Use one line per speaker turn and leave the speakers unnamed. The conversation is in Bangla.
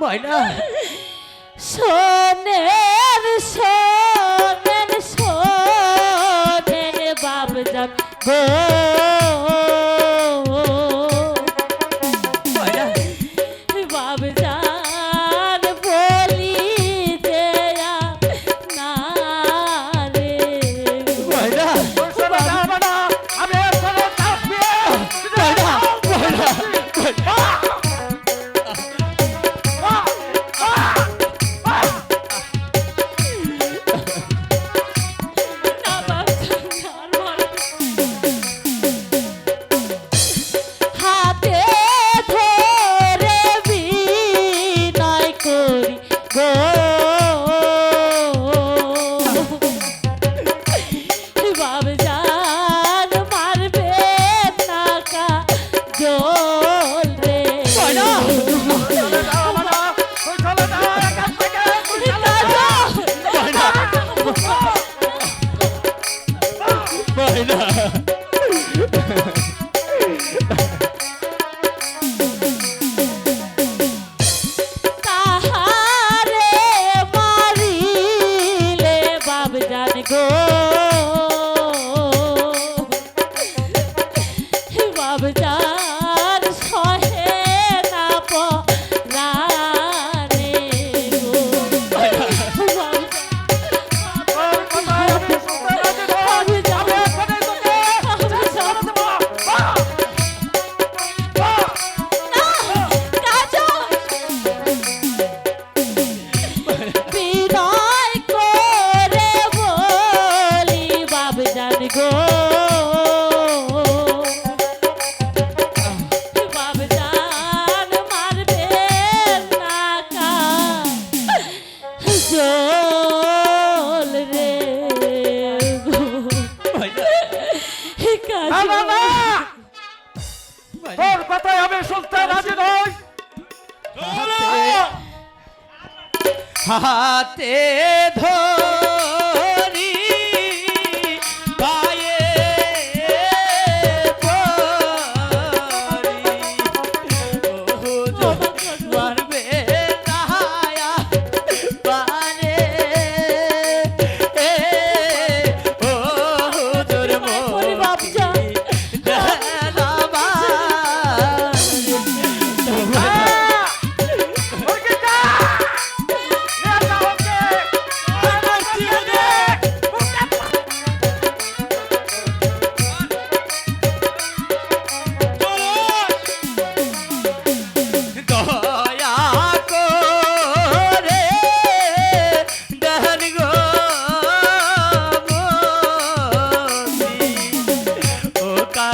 ময়না
সোনের সো
いな。
কথাই হবে সুলতান রাজি নয়।
হাতে ধর।